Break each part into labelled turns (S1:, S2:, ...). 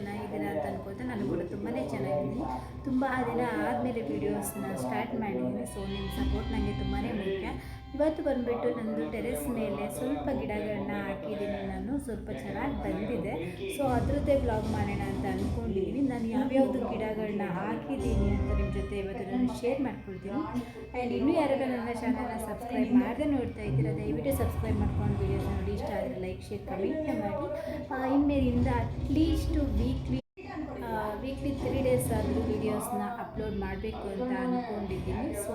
S1: ಚೆನ್ನಾಗಿದ್ದೀರಾ ಅಂತ ಅನ್ಕೋತಾ ನಾನು ಕೂಡ ತುಂಬಾ ಚೆನ್ನಾಗಿದ್ದೀನಿ. ತುಂಬ ದಿನ ಆದಮೇಲೆ ವೀಡಿಯೋಸ್ನ ಸ್ಟಾರ್ಟ್ ಮಾಡಿದ್ದೀನಿ. ಸೊ ನಿಮ್ಮ ಸಪೋರ್ಟ್ ನನಗೆ ತುಂಬಾ ಮುಖ್ಯ. ಇವತ್ತು ಬಂದುಬಿಟ್ಟು ನಂದು ಟೆರೆಸ್ ಮೇಲೆ ಸ್ವಲ್ಪ ಗಿಡಗಳನ್ನ ಹಾಕಿದ್ದೀನಿ. ನಾನು ಸ್ವಲ್ಪ ಚೆನ್ನಾಗಿ ಬಂದಿದೆ. ಸೊ ಅದರದ್ದೇ ಬ್ಲಾಗ್ ಮಾಡೋಣ ಅಂತ ಅಂದ್ಕೊಂಡಿದ್ದೀನಿ ನಾನು ಯಾವ್ಯಾವುದು ಗಿಡಗಳನ್ನ ಹಾಕಿದ್ದೀನಿ ಅಂತ ನಿಮ್ಮ ಜೊತೆ ಇವತ್ತು ನಾನು ಶೇರ್ ಮಾಡ್ಕೊಳ್ತೀನಿ. ಆ್ಯಂಡ್ ಇನ್ನೂ ಯಾರಾದ್ರೂ ನನ್ನ ಚಾನಲ್ನ ಸಬ್ಸ್ಕ್ರೈಬ್ ಮಾಡದೆ ನೋಡ್ತಾ ಇದ್ದೀರಾ, ದಯವಿಟ್ಟು ಸಬ್ಸ್ಕ್ರೈಬ್ ಮಾಡ್ಕೊಂಡು ವೀಡಿಯೋಸ್ ನೋಡಿ. ಇಷ್ಟ ಆದರೆ ಲೈಕ್ ಶೇರ್ ಕಮೆಂಟ್ ಮಾಡಿ. ಇನ್ಮೇಲಿಂದ at least weekly weekly three days ಆದರೂ ವೀಡಿಯೋಸ್ನ ಅಪ್ಲೋಡ್ ಮಾಡಬೇಕು ಅಂತ ಅಂದ್ಕೊಂಡಿದ್ದೀನಿ ಸೊ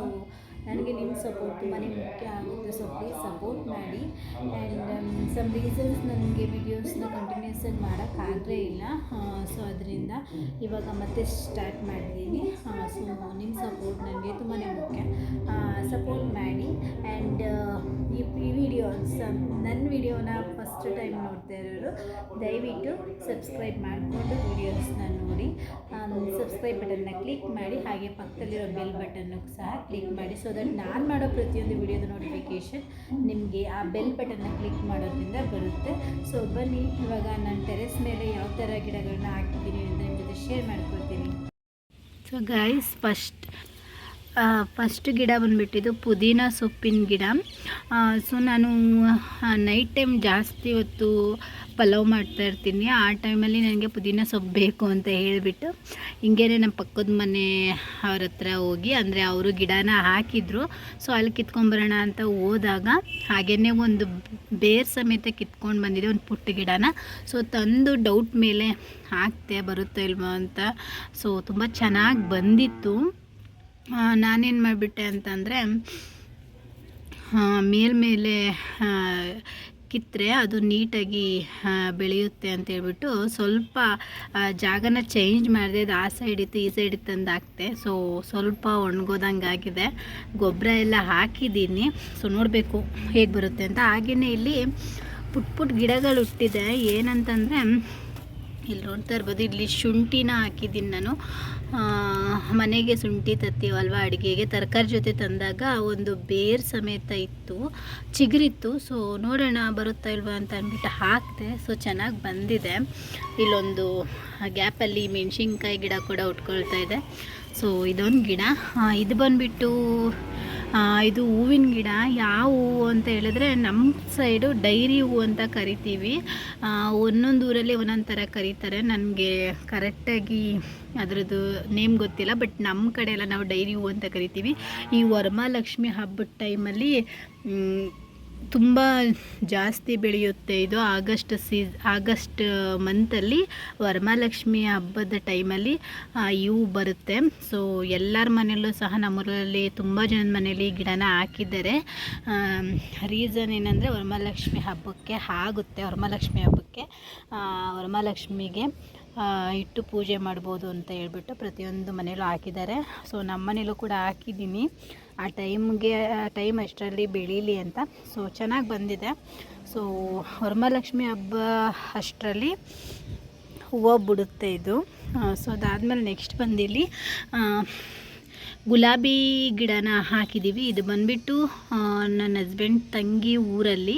S1: ನನಗೆ ನಿಮ್ಮ ಸಪೋರ್ಟ್ ತುಂಬಾ ಮುಖ್ಯ ಆಗುತ್ತೆ. ಸೊ ಪ್ಲೀಸ್ ಸಪೋರ್ಟ್ ಮಾಡಿ. ಆ್ಯಂಡ್ ಸಮ್ ರೀಸನ್ಸ್ ನನಗೆ ವಿಡಿಯೋಸ್ನ ಕಂಟಿನ್ಯೂಸಲ್ಲಿ ಮಾಡೋಕ್ಕಾಗಲೇ ಇಲ್ಲ. ಸೊ ಅದರಿಂದ ಇವಾಗ ಮತ್ತೆ ಸ್ಟಾರ್ಟ್ ಮಾಡಿದ್ದೀನಿ ಸೊ ನಿಮ್ಮ ಸಪೋರ್ಟ್ ನನಗೆ ತುಂಬಾ ಮುಖ್ಯ. ಸಪೋರ್ಟ್ ಮಾಡಿ. ಆ್ಯಂಡ್ ಈ ವಿಡಿಯೋ ಸಮ್ ನನ್ನ ವಿಡಿಯೋನ ಫಸ್ಟ್ ಟೈಮ್ ನೋಡ್ತಾ ಇರೋರು, ದಯವಿಟ್ಟು ಸಬ್ಸ್ಕ್ರೈಬ್ ಮಾಡಿಕೊಂಡು ವೀಡಿಯೋಸ್ನ ನೋಡಿ. ಸಬ್ಸ್ಕ್ರೈಬ್ ಬಟನ್ನ ಕ್ಲಿಕ್ ಮಾಡಿ, ಹಾಗೆ ಪಕ್ಕದಲ್ಲಿರೋ ಬೆಲ್ ಬಟನ್ನು ಸಹ ಕ್ಲಿಕ್ ಮಾಡಿ ಸೊ ದಟ್ ನಾನು ಮಾಡೋ ಪ್ರತಿಯೊಂದು ವಿಡಿಯೋದ ನೋಟಿಫಿಕೇಷನ್ ನಿಮಗೆ ಆ ಬೆಲ್ ಬಟನ್ನ ಕ್ಲಿಕ್ ಮಾಡೋದ್ರಿಂದ ಬರುತ್ತೆ. ಸೊ ಬನ್ನಿ, ಇವಾಗ ನಾನು ಟೆರೆಸ್ ಮೇಲೆ ಯಾವ ಥರ ಗಿಡಗಳನ್ನ ಹಾಕಿದ್ದೀನಿ ಅಂತ ನಿಮ್ಮ ಜೊತೆ ಶೇರ್ ಮಾಡ್ಕೊಳ್ತೀನಿ. ಸೊ ಗೈಸ್ ಫಸ್ಟ್ ಫಸ್ಟ್ ಗಿಡ ಬಂದುಬಿಟ್ಟಿದ್ದು ಪುದೀನ ಸೊಪ್ಪಿನ ಗಿಡ. ಸೊ ನಾನು ನೈಟ್ ಟೈಮ್ ಜಾಸ್ತಿ ಹೊತ್ತು ಪಲಾವ್ ಮಾಡ್ತಾ ಇರ್ತೀನಿ. ಆ ಟೈಮಲ್ಲಿ ನನಗೆ ಪುದೀನ ಸೊಪ್ಪು ಬೇಕು ಅಂತ ಹೇಳಿಬಿಟ್ಟು ಹಿಂಗೇನೆ ನಮ್ಮ ಪಕ್ಕದ ಮನೆ ಅವ್ರ ಹತ್ರ ಹೋಗಿ, ಅಂದರೆ ಅವರು ಗಿಡನ ಹಾಕಿದ್ರು. ಸೊ ಅಲ್ಲಿ ಕಿತ್ಕೊಂಬರೋಣ ಅಂತ ಹೋದಾಗ ಹಾಗೇ ಒಂದು ಬೇರ್ ಸಮೇತ ಕಿತ್ಕೊಂಡು ಬಂದಿದೆ ಒಂದು ಪುಟ್ಟ ಗಿಡನ. ಸೊ ತಂದು ಡೌಟ್ ಮೇಲೆ ಹಾಕ್ತೆ ಬರುತ್ತೋ ಇಲ್ವೋ ಅಂತ. ಸೊ ತುಂಬ ಚೆನ್ನಾಗಿ ಬಂದಿತ್ತು. ನಾನೇನು ಮಾಡಿಬಿಟ್ಟೆ ಅಂತಂದರೆ ಮೇಲ್ಮೇಲೆ ಕಿತ್ತರೆ ಅದು ನೀಟಾಗಿ ಬೆಳೆಯುತ್ತೆ ಅಂತ ಹೇಳ್ಬಿಟ್ಟು ಸ್ವಲ್ಪ ಜಾಗನ ಚೇಂಜ್ ಮಾಡಿದೆ, ಅದು ಆ ಸೈಡ್ ಇತ್ತು, ಈ ಸೈಡ್ ಅಂದು ಹಾಕ್ತೆ ಸೊ ಸ್ವಲ್ಪ ಒಣಗೋದಂಗೆ ಆಗಿದೆ. ಗೊಬ್ಬರ ಎಲ್ಲ ಹಾಕಿದ್ದೀನಿ. ಸೊ ನೋಡಬೇಕು ಹೇಗೆ ಬರುತ್ತೆ ಅಂತ. ಹಾಗೆಯೇ ಇಲ್ಲಿ ಪುಟ್ ಪುಟ್ ಗಿಡಗಳು ಹುಟ್ಟಿದೆ. ಏನಂತಂದರೆ, ಇಲ್ಲಿ ನೋಡ್ತಾ ಇರ್ಬೋದು, ಇಲ್ಲಿ ಶುಂಠಿನ ಹಾಕಿದ್ದೀನಿ ನಾನು. ಮನೆಗೆ ಶುಂಠಿ ತತ್ತೀವಲ್ವ, ಅಡುಗೆಗೆ ತರಕಾರಿ ಜೊತೆ ತಂದಾಗ ಒಂದು ಬೇರ್ ಸಮೇತ ಇತ್ತು, ಚಿಗುರಿತ್ತು. ಸೊ ನೋಡೋಣ ಬರುತ್ತಾ ಇಲ್ವಾ ಅಂತ ಅಂದ್ಬಿಟ್ಟು ಹಾಕಿದೆ. ಸೊ ಚೆನ್ನಾಗಿ ಬಂದಿದೆ. ಇಲ್ಲೊಂದು ಗ್ಯಾಪಲ್ಲಿ ಮೆಣಸಿನ್ಕಾಯಿ ಗಿಡ ಕೂಡ ಉಟ್ಕೊಳ್ತಾ ಇದೆ. ಸೊ ಇದೊಂದು ಗಿಡ. ಇದು ಬಂದುಬಿಟ್ಟು ಇದು ಹೂವಿನ ಗಿಡ. ಯಾವ ಹೂವು ಅಂತ ಹೇಳಿದ್ರೆ ನಮ್ಮ ಸೈಡು ಡೈರಿ ಹೂವು ಅಂತ ಕರಿತೀವಿ. ಒಂದೊಂದು ಊರಲ್ಲಿ ಒಂದೊಂದು ಥರ ಕರೀತಾರೆ. ನನಗೆ ಕರೆಕ್ಟಾಗಿ ಅದರದ್ದು ನೇಮ್ ಗೊತ್ತಿಲ್ಲ ಬಟ್ ನಮ್ಮ ಕಡೆ ಎಲ್ಲ ನಾವು ಡೈರಿ ಹೂವು ಅಂತ ಕರಿತೀವಿ. ಈ ವರಮಹಾಲಕ್ಷ್ಮಿ ಹಬ್ಬದ ಟೈಮಲ್ಲಿ ತುಂಬ ಜಾಸ್ತಿ ಬೆಳೆಯುತ್ತೆ ಇದು ಆಗಸ್ಟ್ ಸೀಸ್, ಆಗಸ್ಟ್ ಮಂತಲ್ಲಿ ವರಮಹಾಲಕ್ಷ್ಮಿ ಹಬ್ಬದ ಟೈಮಲ್ಲಿ ಇವು ಬರುತ್ತೆ. ಸೊ ಎಲ್ಲರ ಮನೆಯಲ್ಲೂ ಸಹ ನಮ್ಮೂರಲ್ಲಿ ತುಂಬ ಜನದ ಮನೆಯಲ್ಲಿ ಗಿಡನ ಹಾಕಿದ್ದಾರೆ. ರೀಸನ್ ಏನಂದರೆ ವರಮಹಾಲಕ್ಷ್ಮಿ ಹಬ್ಬಕ್ಕೆ ಆಗುತ್ತೆ, ವರಮಹಾಲಕ್ಷ್ಮಿ ಹಬ್ಬಕ್ಕೆ ವರಮಹಾಲಕ್ಷ್ಮಿಗೆ. ಇಟ್ಟು ಪೂಜೆ ಮಾಡ್ಬೋದು ಅಂತ ಹೇಳ್ಬಿಟ್ಟು ಪ್ರತಿಯೊಂದು ಮನೇಲೂ ಹಾಕಿದ್ದಾರೆ. ಸೊ ನಮ್ಮ ಮನೇಲೂ ಕೂಡ ಹಾಕಿದ್ದೀನಿ. ಆ ಟೈಮ್ಗೆ ಟೈಮ್ ಅಷ್ಟರಲ್ಲಿ ಬೆಳೀಲಿ ಅಂತ. ಸೊ ಚೆನ್ನಾಗಿ ಬಂದಿದೆ. ಸೊ ವರಮಹಾಲಕ್ಷ್ಮಿ ಹಬ್ಬ ಅಷ್ಟರಲ್ಲಿ ಹೂವು ಬಿಡುತ್ತೆ ಇದು. ಸೊ ಅದಾದಮೇಲೆ ನೆಕ್ಸ್ಟ್ ಬಂದಿಲ್ಲಿ ಗುಲಾಬಿ ಗಿಡನ ಹಾಕಿದ್ದೀವಿ ಇದು ಬಂದುಬಿಟ್ಟು ನನ್ನ ಹಸ್ಬೆಂಡ್ ತಂಗಿ ಊರಲ್ಲಿ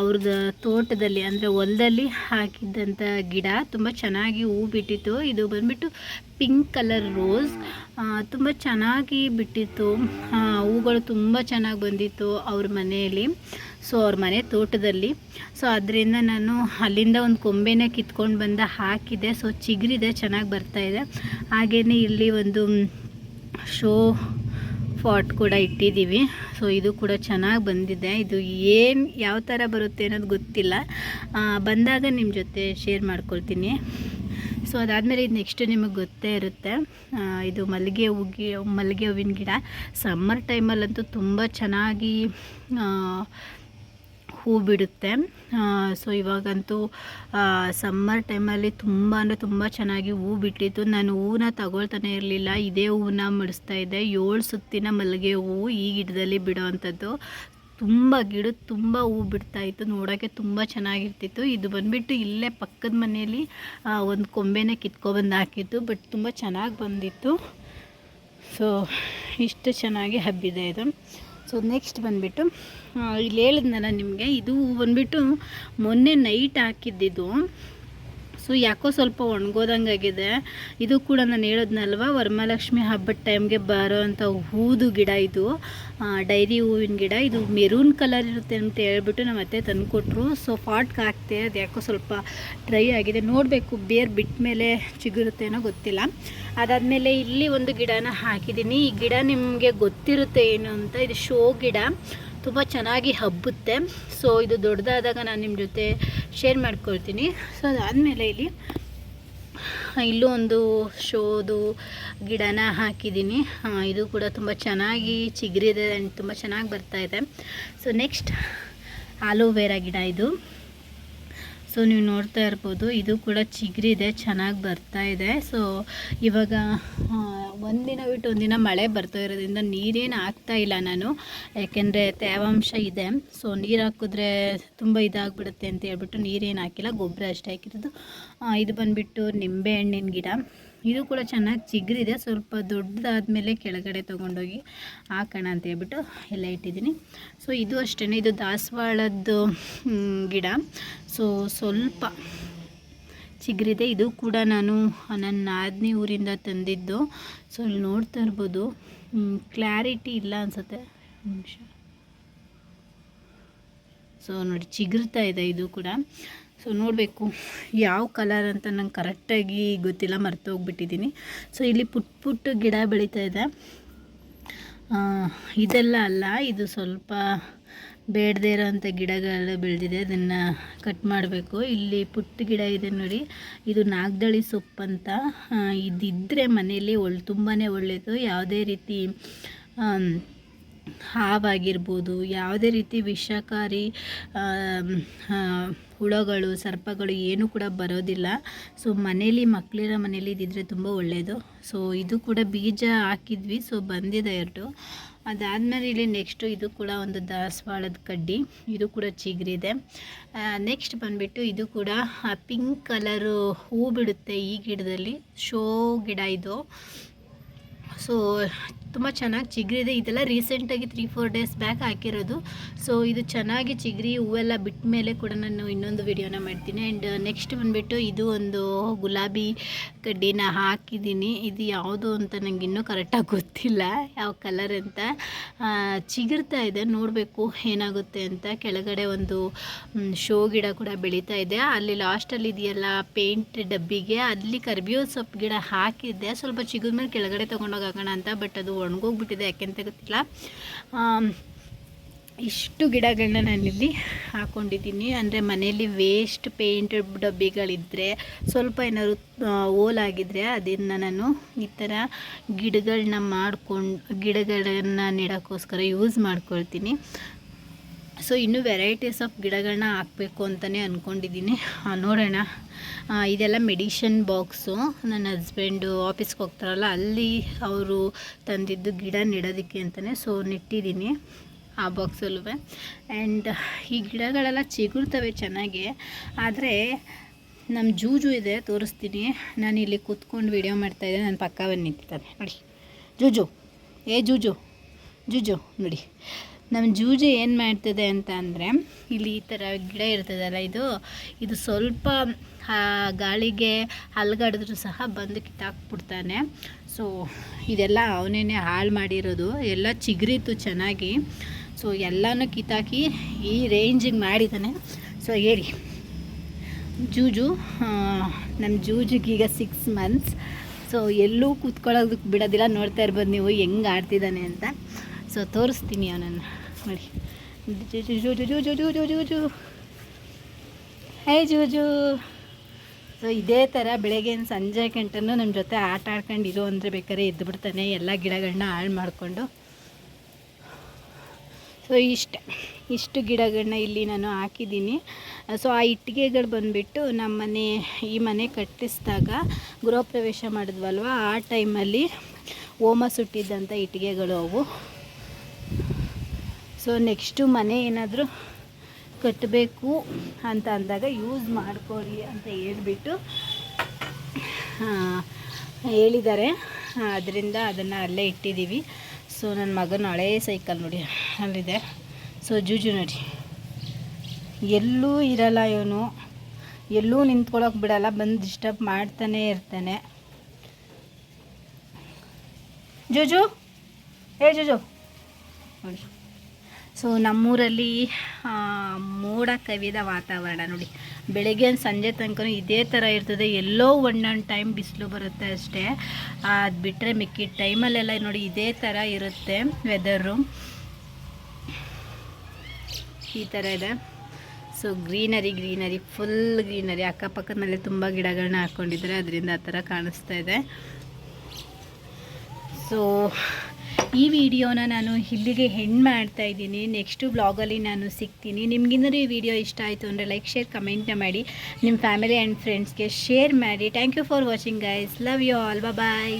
S1: ಅವ್ರದ್ದು ತೋಟದಲ್ಲಿ, ಅಂದರೆ ಹೊಲದಲ್ಲಿ ಹಾಕಿದ್ದಂಥ ಗಿಡ. ತುಂಬ ಚೆನ್ನಾಗಿ ಹೂ ಬಿಟ್ಟಿತ್ತು. ಇದು ಬಂದುಬಿಟ್ಟು ಪಿಂಕ್ ಕಲರ್ ರೋಸ್ ತುಂಬ ಚೆನ್ನಾಗಿ ಬಿಟ್ಟಿತ್ತು. ಹೂಗಳು ತುಂಬ ಚೆನ್ನಾಗಿ ಬಂದಿತ್ತು ಅವ್ರ ಮನೆಯಲ್ಲಿ. ಸೊ ಅವ್ರ ಮನೆ ತೋಟದಲ್ಲಿ. ಸೊ ಅದರಿಂದ ನಾನು ಅಲ್ಲಿಂದ ಒಂದು ಕೊಂಬೆನ ಕಿತ್ಕೊಂಡು ಬಂದ ಹಾಕಿದೆ. ಸೊ ಚಿಗುರಿದೆ, ಚೆನ್ನಾಗಿ ಬರ್ತಾಯಿದೆ ಹಾಗೆಯೇ ಇಲ್ಲಿ ಒಂದು ಶೋ ಫಾಟ್ ಕೂಡ ಇಟ್ಟಿದ್ದೀವಿ. ಸೊ ಇದು ಕೂಡ ಚೆನ್ನಾಗಿ ಬಂದಿದೆ. ಇದು ಏನು ಯಾವ ಥರ ಬರುತ್ತೆ ಅನ್ನೋದು ಗೊತ್ತಿಲ್ಲ. ಬಂದಾಗ ನಿಮ್ಮ ಜೊತೆ ಶೇರ್ ಮಾಡ್ಕೊಳ್ತೀನಿ. ಸೊ ಅದಾದಮೇಲೆ ಇದು ನೆಕ್ಸ್ಟ್ ನಿಮಗೆ ಗೊತ್ತೇ ಇರುತ್ತೆ. ಇದು ಮಲ್ಲಿಗೆ ಹೂಗಿ, ಮಲ್ಲಿಗೆ ಹೂವಿನ ಗಿಡ. ಸಮ್ಮರ್ ಟೈಮಲ್ಲಂತೂ ತುಂಬ ಚೆನ್ನಾಗಿ ಹೂ ಬಿಡುತ್ತೆ. ಸೊ ಇವಾಗಂತೂ ಸಮ್ಮರ್ ಟೈಮಲ್ಲಿ ತುಂಬ ಅಂದರೆ ತುಂಬ ಚೆನ್ನಾಗಿ ಹೂ ಬಿಟ್ಟಿತ್ತು. ನಾನು ಹೂವನ್ನ ತಗೊಳ್ತಾನೆ ಇರಲಿಲ್ಲ. ಇದೇ ಹೂವನ್ನ ಮಡಿಸ್ತಾ ಇದ್ದೆ. ಏಳು ಸುತ್ತಿನ ಮಲ್ಲಿಗೆ ಹೂವು ಈ ಗಿಡದಲ್ಲಿ ಬಿಡೋ ಅಂಥದ್ದು. ತುಂಬ ಗಿಡ, ತುಂಬ ಹೂ ಬಿಡ್ತಾಯಿತ್ತು ನೋಡೋಕ್ಕೆ ತುಂಬ ಚೆನ್ನಾಗಿರ್ತಿತ್ತು. ಇದು ಬಂದುಬಿಟ್ಟು ಇಲ್ಲೇ ಪಕ್ಕದ ಮನೆಯಲ್ಲಿ ಒಂದು ಕೊಂಬೆನೇ ಕಿತ್ಕೊಬಂದು ಹಾಕಿತ್ತು ಬಟ್ ತುಂಬ ಚೆನ್ನಾಗಿ ಬಂದಿತ್ತು. ಸೊ ಇಷ್ಟು ಚೆನ್ನಾಗಿ ಹಬ್ಬಿದೆ ಇದು. ಸೊ ನೆಕ್ಸ್ಟ್ ಬಂದುಬಿಟ್ಟು ಇಲ್ಲಿ ಹೇಳಿದ್ನಲ್ಲ ನಿಮಗೆ ಇದು ಬಂದುಬಿಟ್ಟು ಮೊನ್ನೆ ನೈಟ್ ಹಾಕಿದ್ದಿದ್ದು. ಸೊ ಯಾಕೋ ಸ್ವಲ್ಪ ಒಣಗೋದಂಗಾಗಿದೆ ಇದು ಕೂಡ ನಾನು ಹೇಳೋದ್ನಲ್ವ ವರಮಹಾಲಕ್ಷ್ಮಿ ಹಬ್ಬದ ಟೈಮ್ಗೆ ಬರೋ ಅಂಥ ಹೂದು ಗಿಡ ಇದು. ಡೈರಿ ಹೂವಿನ ಗಿಡ. ಇದು ಮೆರೂನ್ ಕಲರ್ ಇರುತ್ತೆ ಅಂತ ಹೇಳ್ಬಿಟ್ಟು ನಮ್ಮ ಅತ್ತೆ ತಂದುಕೊಟ್ರು. ಸೊ ಫಾಟ್ಗೆ ಹಾಕ್ತೆ, ಅದು ಯಾಕೋ ಸ್ವಲ್ಪ ಡ್ರೈ ಆಗಿದೆ. ನೋಡಬೇಕು, ಬೇರ್ ಬಿಟ್ಟ ಮೇಲೆ ಚಿಗುರುತ್ತೇನೋ ಗೊತ್ತಿಲ್ಲ. ಅದಾದಮೇಲೆ ಇಲ್ಲಿ ಒಂದು ಗಿಡನ ಹಾಕಿದ್ದೀನಿ ಈ ಗಿಡ ನಿಮಗೆ ಗೊತ್ತಿರುತ್ತೆ ಏನು ಅಂತ, ಇದು ಶೋ ಗಿಡ. ತುಂಬ ಚೆನ್ನಾಗಿ ಹಬ್ಬುತ್ತೆ. ಸೊ ಇದು ದೊಡ್ಡದಾದಾಗ ನಾನು ನಿಮ್ಮ ಜೊತೆ ಶೇರ್ ಮಾಡ್ಕೊಳ್ತೀನಿ. ಸೊ ಅದಾದಮೇಲೆ ಇಲ್ಲಿ, ಇಲ್ಲೂ ಒಂದು ಶೋದು, ಗಿಡನ ಹಾಕಿದ್ದೀನಿ. ಇದು ಕೂಡ ತುಂಬ ಚೆನ್ನಾಗಿ ಚಿಗುರಿದೆ ಆ್ಯಂಡ್ ತುಂಬ ಚೆನ್ನಾಗಿ ಬರ್ತಾ ಇದೆ. ಸೊ ನೆಕ್ಸ್ಟ್ ಆಲೋವೆರಾ ಗಿಡ ಇದು. ಸೊ ನೀವು ನೋಡ್ತಾ ಇರ್ಬೋದು, ಇದು ಕೂಡ ಚಿಗುರಿದೆ ಚೆನ್ನಾಗಿ ಬರ್ತಾ ಇದೆ. ಸೊ, ಇವಾಗ ಒಂದಿನ ಬಿಟ್ಟು ಒಂದಿನ ಮಳೆ ಬರ್ತಾ ಇರೋದ್ರಿಂದ ನೀರೇನು ಹಾಕ್ತಾ ಇಲ್ಲ ನಾನು. ಯಾಕೆಂದರೆ ತೇವಾಂಶ ಇದೆ. ಸೊ, ನೀರು ಹಾಕಿದ್ರೆ ತುಂಬ ಇದಾಗ್ಬಿಡುತ್ತೆ ಅಂತ ಹೇಳ್ಬಿಟ್ಟು ನೀರೇನು ಹಾಕಿಲ್ಲ, ಗೊಬ್ಬರ ಅಷ್ಟೇ ಹಾಕಿರೋದು. ಇದು ಬಂದುಬಿಟ್ಟು ನಿಂಬೆ ಹಣ್ಣಿನ ಗಿಡ. ಇದು ಕೂಡ ಚೆನ್ನಾಗಿ ಚಿಗ್ರಿದೆ. ಸ್ವಲ್ಪ ದೊಡ್ಡದಾದ್ಮೇಲೆ ಕೆಳಗಡೆ ತೊಗೊಂಡೋಗಿ ಹಾಕೋಣ ಅಂತ ಹೇಳ್ಬಿಟ್ಟು ಎಲ್ಲ ಇಟ್ಟಿದ್ದೀನಿ. ಸೊ, ಇದು ಅಷ್ಟೇ ಇದು ದಾಸವಾಳದ್ದು ಗಿಡ. ಸೊ, ಸ್ವಲ್ಪ ಚಿಗ್ರಿದೆ. ಇದು ಕೂಡ ನಾನು ನನ್ನ ನಾದಿನಿ ಊರಿಂದ ತಂದಿದ್ದು. ಸೊ, ಇಲ್ಲಿ ನೋಡ್ತಾ ಇರ್ಬೋದು. ಕ್ಲಾರಿಟಿ ಇಲ್ಲ ಅನಿಸುತ್ತೆ. ನಿಮಿಷ. ಸೊ, ನೋಡಿ, ಚಿಗುರ್ತಾ ಇದೆ ಇದು ಕೂಡ. ಸೊ ನೋಡಬೇಕು. ಯಾವ ಕಲರ್ ಅಂತ ನಂಗೆ ಕರೆಕ್ಟಾಗಿ ಗೊತ್ತಿಲ್ಲ ಮರ್ತೋಗ್ಬಿಟ್ಟಿದ್ದೀನಿ ಸೊ ಇಲ್ಲಿ ಪುಟ್ ಪುಟ್ಟ ಗಿಡ ಬೆಳೀತಾ ಇದೆ. ಇದೆಲ್ಲ ಅಲ್ಲ, ಇದು ಸ್ವಲ್ಪ ಬೇಡದೇ ಇರೋಂಥ ಗಿಡಗಳು ಬೆಳೆದಿದೆ. ಅದನ್ನು ಕಟ್ ಮಾಡಬೇಕು. ಇಲ್ಲಿ ಪುಟ್ಟ ಗಿಡ ಇದೆ ನೋಡಿ. ಇದು ನಾಗ್ದಳಿ ಸೊಪ್ಪು ಅಂತ. ಇದಿದ್ದರೆ ಮನೆಯಲ್ಲಿ ಒಳ್ಳೆ ತುಂಬಾ ಒಳ್ಳೆಯದು ಯಾವುದೇ ರೀತಿ ಹಾವಾಗಿರ್ಬೋದು. ಯಾವುದೇ ರೀತಿ ವಿಷಕಾರಿ ಹುಳಗಳು, ಸರ್ಪಗಳು ಏನೂ ಕೂಡ ಬರೋದಿಲ್ಲ. ಸೊ, ಮನೇಲಿ ಮಕ್ಕಳಿರೋ ಮನೇಲಿ ಇದಿದ್ದರೆ ತುಂಬ ಒಳ್ಳೆಯದು ಸೊ, ಇದು ಕೂಡ ಬೀಜ ಹಾಕಿದ್ವಿ. ಸೊ, ಬಂದಿದೆ ಎರಡು ಅದಾದಮೇಲೆ ಇಲ್ಲಿ ನೆಕ್ಸ್ಟು ಇದು ಕೂಡ ಒಂದು ದಾಸವಾಳದ ಕಡ್ಡಿ. ಇದು ಕೂಡ ಚಿಗುರಿದೆ. ನೆಕ್ಸ್ಟ್ ಬಂದುಬಿಟ್ಟು ಇದು ಕೂಡ ಪಿಂಕ್ ಕಲರು ಹೂ ಬಿಡುತ್ತೆ ಈ ಗಿಡದಲ್ಲಿ. ಶೋ ಗಿಡ ಇದು. ಸೊ ತುಂಬ ಚೆನ್ನಾಗಿ ಚಿಗುರಿದೆ. ಇದೆಲ್ಲ ರೀಸೆಂಟಾಗಿ ತ್ರೀ ಫೋರ್ ಡೇಸ್ ಬ್ಯಾಕ್ ಹಾಕಿರೋದು. ಸೊ ಇದು ಚೆನ್ನಾಗಿ ಚಿಗುರಿ, ಹೂವೆಲ್ಲ ಬಿಟ್ಟ ಮೇಲೆ ಕೂಡ ನಾನು ಇನ್ನೊಂದು ವಿಡಿಯೋನ ಮಾಡ್ತೀನಿ. ಆ್ಯಂಡ್ ನೆಕ್ಸ್ಟ್ ಬಂದುಬಿಟ್ಟು ಇದು ಒಂದು ಗುಲಾಬಿ ಕಡ್ಡಿನ ಹಾಕಿದ್ದೀನಿ. ಇದು ಯಾವುದು ಅಂತ ನನಗೆ ಇನ್ನೂ ಕರೆಕ್ಟಾಗಿ ಗೊತ್ತಿಲ್ಲ. ಯಾವ ಕಲರ್ ಅಂತ. ಚಿಗಿರ್ತಾ ಇದೆ. ನೋಡಬೇಕು ಏನಾಗುತ್ತೆ ಅಂತ. ಕೆಳಗಡೆ ಒಂದು ಶೋ ಗಿಡ ಕೂಡ ಬೆಳೀತಾ ಇದೆ. ಅಲ್ಲಿ ಲಾಸ್ಟಲ್ಲಿ ಇದೆಯಲ್ಲ ಪೇಂಟ್ ಡಬ್ಬಿಗೆ. ಅಲ್ಲಿ ಕರ್ಬಿಯೋ ಸೊಪ್ಪು ಗಿಡ ಹಾಕಿದ್ದೆ. ಸ್ವಲ್ಪ ಚಿಗುರ್ ಮೇಲೆ ಕೆಳಗಡೆ ತೊಗೊಂಡೋಗಿ ಅಂತ ಬಟ್ ಅದು ಒಣಗೋಗ್ಬಿಟ್ಟಿದೆ, ಯಾಕೆಂತ ಗೊತ್ತಿಲ್ಲ. ಇಷ್ಟು ಗಿಡಗಳನ್ನ ನಾನಿಲ್ಲಿ ಹಾಕ್ಕೊಂಡಿದ್ದೀನಿ ಅಂದರೆ ಮನೆಯಲ್ಲಿ ವೇಸ್ಟ್ ಪೇಂಟ್ ಡಬ್ಬಿಗಳಿದ್ದರೆ ಸ್ವಲ್ಪ ಏನಾದ್ರು ಓಲಾಗಿದ್ದರೆ ಅದನ್ನು ನಾನು ಈ ಥರ ಗಿಡಗಳನ್ನ ಮಾಡ್ಕೊಂಡು, ಗಿಡಗಳನ್ನು ನೆಡೋಕ್ಕೋಸ್ಕರ ಯೂಸ್ ಮಾಡ್ಕೊಳ್ತೀನಿ. ಸೊ ಇನ್ನೂ ವೆರೈಟೀಸ್ ಆಫ್ ಗಿಡಗಳನ್ನ ಹಾಕಬೇಕು ಅಂತಲೇ ಅಂದ್ಕೊಂಡಿದ್ದೀನಿ ನೋಡೋಣ. ಇದೆಲ್ಲ ಮೆಡಿಷನ್ ಬಾಕ್ಸು ನನ್ನ ಹಸ್ಬೆಂಡು ಆಫೀಸ್ಗೆ ಹೋಗ್ತಾರಲ್ಲ, ಅಲ್ಲಿ ಅವರು ತಂದಿದ್ದು ಗಿಡ ನೆಡೋದಕ್ಕೆ ಅಂತಲೇ ಸೊ ನೆಟ್ಟಿದ್ದೀನಿ ಆ ಬಾಕ್ಸಲ್ಲೂ ಆ್ಯಂಡ್ ಈ ಗಿಡಗಳೆಲ್ಲ ಚಿಗುರ್ತವೆ ಚೆನ್ನಾಗಿ. ಆದರೆ ನಮ್ಮ ಜೂಜು ಇದೆ, ತೋರಿಸ್ತೀನಿ. ನಾನು ಇಲ್ಲಿ ಕೂತ್ಕೊಂಡು ವಿಡಿಯೋ ಮಾಡ್ತಾಯಿದ್ದೆ ನನ್ನ ಪಕ್ಕ ಬಂದು ನಿಂತಿದ್ದಾನೆ. ನೋಡಿ. ಜೂಜು. ಏ, ಜೂಜು. ಜೂಜು, ನೋಡಿ. ನಮ್ಮ ಜೂಜು ಏನು ಮಾಡ್ತದೆ ಅಂತ ಅಂದರೆ, ಇಲ್ಲಿ ಈ ಥರ ಗಿಡ ಇರ್ತದಲ್ಲ ಇದು ಇದು ಸ್ವಲ್ಪ ಗಾಳಿಗೆ ಅಲ್ಗಾಡಿದ್ರು ಸಹ ಬಂದು ಕಿತ್ತಾಕ್ಬಿಡ್ತಾನೆ. ಸೊ ಇದೆಲ್ಲ ಅವನೇನೆ ಹಾಳು ಮಾಡಿರೋದು. ಎಲ್ಲ ಚಿಗುರಿತ್ತು ಚೆನ್ನಾಗಿ. ಸೊ ಎಲ್ಲನೂ ಕಿತ್ತಾಕಿ ಈ ರೇಂಜಿಗೆ ಮಾಡಿದ್ದಾನೆ ಸೊ ಹೇಳಿ. ಜೂಜು ನಮ್ಮ ಈಗ ಸಿಕ್ಸ್ ಮಂತ್ಸ್ ಸೊ ಎಲ್ಲೂ ಕೂತ್ಕೊಳ್ಳೋದಕ್ಕೆ ಬಿಡೋದಿಲ್ಲ. ನೋಡ್ತಾ ಇರ್ಬೋದು ನೀವು ಹೆಂಗೆ ಆಡ್ತಿದ್ದಾನೆ ಅಂತ. ಸೊ ತೋರಿಸ್ತೀನಿ ಅವನನ್ನು. ನೋಡಿ ಜೂಜು ಜೂಜು ಹೇ ಜೂಜು ಸೊ ಇದೇ ಥರ ಬೆಳಗ್ಗೆಯಿಂದ ಸಂಜೆ ಗಂಟನೂ ನಮ್ಮ ಜೊತೆ ಆಟ ಆಡ್ಕೊಂಡು ಇರೋ ಅಂದರೆ ಬೇಕಾದ್ರೆ ಎದ್ದು ಬಿಡ್ತಾನೆ, ಎಲ್ಲ ಗಿಡಗಳನ್ನ ಹಾಳು ಮಾಡಿಕೊಂಡು. ಸೊ ಇಷ್ಟ, ಇಷ್ಟು ಗಿಡಗಳನ್ನ ಇಲ್ಲಿ ನಾನು ಹಾಕಿದ್ದೀನಿ. ಸೊ ಆ ಇಟ್ಟಿಗೆಗಳು ಬಂದುಬಿಟ್ಟು ನಮ್ಮ ಮನೆ, ಈ ಮನೆ ಕಟ್ಟಿಸಿದಾಗ ಗೃಹ ಪ್ರವೇಶ ಮಾಡಿದ್ವಲ್ವ, ಆ ಟೈಮಲ್ಲಿ ಹೋಮ ಸುಟ್ಟಿದ್ದಂಥ ಇಟ್ಟಿಗೆಗಳು ಅವು. ಸೊ ನೆಕ್ಸ್ಟು ಮನೆ ಏನಾದರೂ ಕಟ್ಟಬೇಕು ಅಂತ ಅಂದಾಗ ಯೂಸ್ ಮಾಡ್ಕೊಳ್ಳಿ ಅಂತ ಹೇಳಿಬಿಟ್ಟು ಹೇಳಿದ್ದಾರೆ. ಅದರಿಂದ ಅದನ್ನು ಅಲ್ಲೇ ಇಟ್ಟಿದ್ದೀವಿ. ಸೊ ನನ್ನ ಮಗನ ಹಳೇ ಸೈಕಲ್ ನೋಡಿ, ಅಲ್ಲಿದೆ. ಸೊ ಜೂಜು ನೋಡಿ. ಎಲ್ಲೂ ಇರಲ್ಲ ಇವನು. ಎಲ್ಲೂ ನಿಂತ್ಕೊಳ್ಳೋಕೆ ಬಿಡಲ್ಲ, ಬಂದು ಡಿಸ್ಟರ್ಬ್ ಮಾಡ್ತಾನೆ ಇರ್ತಾನೆ. ಜೂಜು? ಏ, ಜೂಜು. ಸೊ ನಮ್ಮೂರಲ್ಲಿ ಮೋಡ ಕವಿದ ವಾತಾವರಣ ನೋಡಿ. ಬೆಳಗ್ಗೆ ಸಂಜೆ ತನಕ ಇದೇ ಥರ ಇರ್ತದೆ. ಎಲ್ಲೋ ಒಂದೊಂದು ಟೈಮ್ ಬಿಸಿಲು ಬರುತ್ತೆ ಅಷ್ಟೇ. ಅದು ಬಿಟ್ಟರೆ ಮಿಕ್ಕಿದ ಟೈಮಲ್ಲೆಲ್ಲ ನೋಡಿ ಇದೇ ಥರ ಇರುತ್ತೆ ವೆದರು ಈ ಥರ ಇದೆ. So greenery greenery full greenery ಅಕ್ಕಪಕ್ಕದಲ್ಲೇ ತುಂಬ ಗಿಡಗಳನ್ನ ಹಾಕ್ಕೊಂಡಿದ್ದಾರೆ ಅದರಿಂದ ಆ ಥರ ಕಾಣಿಸ್ತಾ ಇದೆ. ಸೊ ಈ ವಿಡಿಯೋನ ನಾನು ಇಲ್ಲಿಗೆ ಹೆಣ್ಣು ಮಾಡ್ತಾ ಇದ್ದೀನಿ. ನೆಕ್ಸ್ಟು ಬ್ಲಾಗಲ್ಲಿ ನಾನು ಸಿಗ್ತೀನಿ. ನಿಮಗಿಂದರೂ ಈ ವಿಡಿಯೋ ಇಷ್ಟ ಆಯಿತು ಅಂದರೆ ಲೈಕ್ ಶೇರ್ ಕಮೆಂಟ್ನ ಮಾಡಿ. ನಿಮ್ಮ ಫ್ಯಾಮಿಲಿ ಆ್ಯಂಡ್ ಫ್ರೆಂಡ್ಸ್ಗೆ ಶೇರ್ ಮಾಡಿ. Thank you for watching guys love you all bye